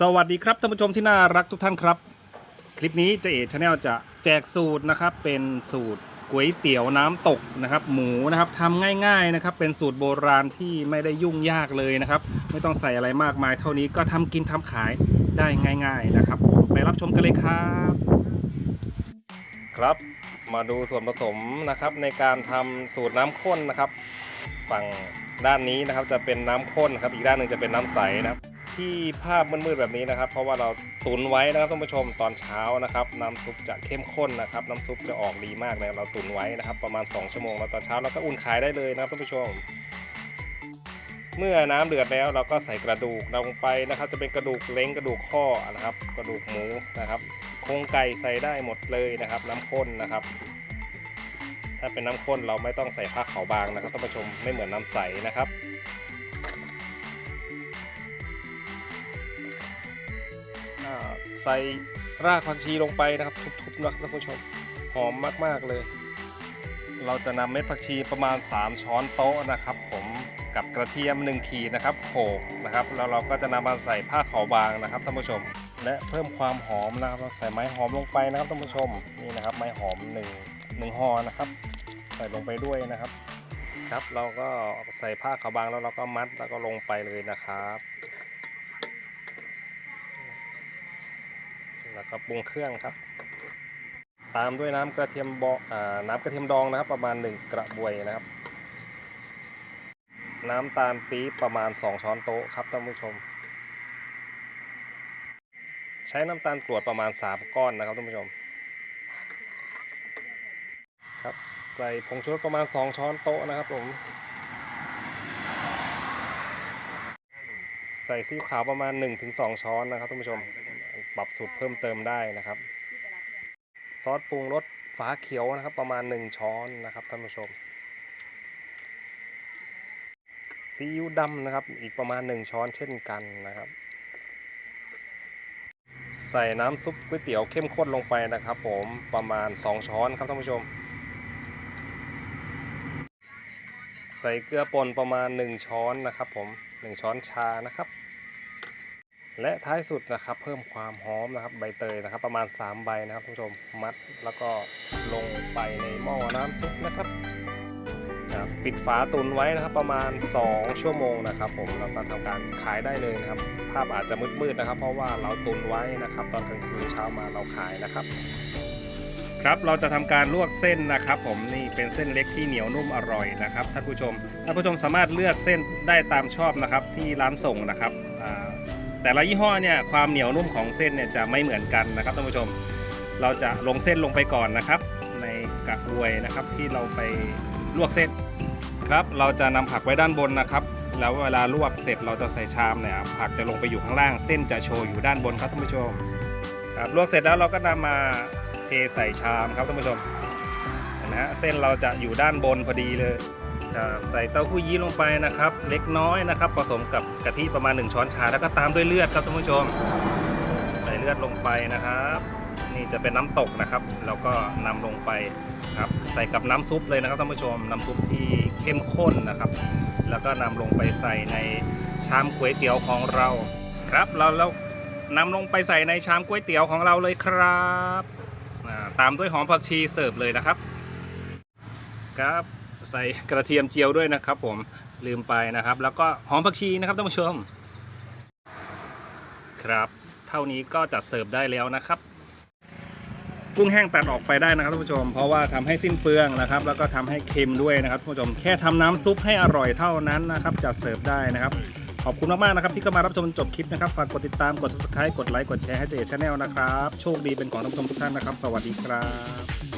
สวัสดีครับท่านผู้ชมที่น่ารักทุกท่านครับ คลิปนี้เจเอชาแนลจะแจกสูตรนะครับเป็นสูตรก๋วยเตี๋ยวน้ำตกนะครับหมูนะครับทำง่ายๆนะครับเป็นสูตรโบราณที่ไม่ได้ยุ่งยากเลยนะครับ ไม่ต้องใส่อะไรมากมายเท่านี้ก็ทำกินทำขายได้ง่าย ๆนะครับ ไปรับชมกันเลยครับ ครับมาดูส่วนผสมนะครับในการทำสูตรน้ำข้นนะครับ ฝั่งด้านนี้นะครับจะเป็นน้ำข้นครับอีกด้านหนึ่งจะเป็นน้ำใสนะครับ ที่ภาพมืดๆแบบนี้นะครับ เพราะว่าเราตุนไว้นะครับท่านผู้ชมตอนเช้านะครับน้ำซุปจะเข้มข้นนะครับน้ำซุปจะออกดีมากเลยเราตุนไว้นะครับ ประมาณ 2 ชั่วโมงแล้วตอนเช้าเราก็อุ่นขายได้เลยนะครับท่านผู้ชม เมื่อน้ำเดือดแล้วเราก็ใส่กระดูกลงไปนะครับ จะเป็นกระดูกเล้งกระดูกข้อนะครับ กระดูกหมูนะครับโครงไก่ใส่ได้หมดเลยนะครับ น้ำข้นนะครับถ้าเป็นน้ำข้นเราไม่ต้องใส่ผ้าขาวบางนะครับท่านผู้ชมไม่เหมือนน้ำใสนะครับ ใส่รากผักชีลงไปนะครับ ทุบๆนะครับท่านผู้ชมหอมมากๆเลย เราจะนำเม็ดผักชีประมาณ 3 ช้อนโต๊ะนะครับ ผมกับกระเทียม1ขีดนะครับโขลกนะครับแล้วเราก็จะนำมาใส่ผ้าขาวบางนะครับท่านผู้ชม และเพิ่มความหอมนะครับเราใส่ไม้หอมลงไปนะครับท่านผู้ชมนี่นะครับ ไม้หอม1 1ห่อนะครับ ใส่ลงไปด้วยนะครับ ครับเราก็ใส่ผ้าขาวบางแล้วเราก็มัดแล้วก็ลงไปเลยนะครับ แล้วก็ปรุงเครื่องครับ ตามด้วยน้ำกระเทียมบออน้ำกระเทียมดองนะครับ ประมาณ 1 กระบวยนะครับ น้ำตาลปี๊บประมาณ 2 ช้อนโต๊ะครับท่านผู้ชม ใช้น้ำตาลกรวดประมาณ 3 ก้อนนะครับท่านผู้ชมครับใส่ผงชูรสประมาณ 2 ช้อนโต๊ะนะครับผมใส่ซีอิ๊วขาวประมาณ 1-2 ช้อนนะครับท่านผู้ชม ปรับสูตรเพิ่มเติมได้นะครับ ซอสปรุงรสฝาเขียวนะครับ ประมาณ 1 ช้อนนะครับท่านผู้ชมซีอิ๊วดำนะครับ อีกประมาณ 1 ช้อนเช่นกันนะครับ ใส่น้ำซุปก๋วยเตี๋ยวเข้มข้นลงไปนะครับ ผมประมาณ 2 ช้อนครับท่านผู้ชม ใส่เกลือป่นประมาณ 1 ช้อนนะครับ ผม 1 ช้อนชานะครับ และท้ายสุดนะครับเพิ่มความหอมนะครับใบเตยนะครับ ประมาณ 3 ใบนะครับท่านผู้ชมมัดแล้วก็ลงไปในหม้อน้ำซุปนะครับครับปิดฝาตุนไว้นะครับประมาณ 2 ชั่วโมงนะครับ ผมเราก็ทำการขายได้เลยนะครับ ภาพอาจจะมืดๆนะครับ เพราะว่าเราตุนไว้นะครับ ตอนกลางคืนเช้ามาเราขายนะครับ ครับเราจะทำการลวกเส้นนะครับ ผมนี่เป็นเส้นเล็กที่เหนียวนุ่มอร่อยนะครับท่านผู้ชมท่านผู้ชมสามารถเลือกเส้นได้ตามชอบนะครับ ที่ร้านส่งนะครับ แต่ละยี่ห้อเนี่ยความเหนียวนุ่มของเส้นเนี่ยจะไม่เหมือนกันนะครับท่านผู้ชม เราจะลงเส้นลงไปก่อนนะครับ ในกระบวยนะครับที่เราไปลวกเส้นครับเราจะนำผักไว้ด้านบนนะครับ แล้วเวลาลวกเสร็จเราจะใส่ชามเนี่ยผักจะลงไปอยู่ข้างล่างเส้นจะโชว์อยู่ด้านบนครับท่านผู้ชมครับลวกเสร็จแล้วเราก็นำมาเทใส่ชามครับท่านผู้ชมนไหมฮะเส้นเราจะอยู่ด้านบนพอดีเลย ใส่เต้าหู้ยี้ลงไปนะครับ เล็กน้อยนะครับ ผสมกับกะทิประมาณ 1 ช้อนชาแล้วก็ตามด้วยเลือดครับท่านผู้ชม ใส่เลือดลงไปนะครับ นี่จะเป็นน้ำตกนะครับแล้วก็นำลงไปครับใส่กับน้ำซุปเลยนะครับท่านผู้ชมน้ำซุปที่เข้มข้นนะครับ แล้วก็นำลงไปใส่ในชามก๋วยเตี๋ยวของเราครับเราแล้วนำลงไปใส่ในชามก๋วยเตี๋ยวของเราเลยครับ ตามด้วยหอมผักชีเสิร์ฟเลยนะครับ ครับ ใส่กระเทียมเจียวด้วยนะครับ ผมลืมไปนะครับ แล้วก็หอมผักชีนะครับท่านผู้ชม ครับ เท่านี้ก็จัดเสิร์ฟได้แล้วนะครับกุ้งแห้งตัดออกไปได้นะครับท่านผู้ชม เพราะว่าทำให้สิ้นเปลืองนะครับ แล้วก็ทำให้เค็มด้วยนะครับท่านผู้ชมแค่ทำน้ำซุปให้อร่อยเท่านั้นนะครับจัดเสิร์ฟได้นะครับขอบคุณมากๆนะครับที่เข้ามารับชมจบคลิปนะครับฝากกดติดตามกด subscribe กดไลค์กดแชร์ให้เจเอชแนลนะครับ โชคดีเป็นของท่านผู้ชมทุกท่านนะครับ สวัสดีครับ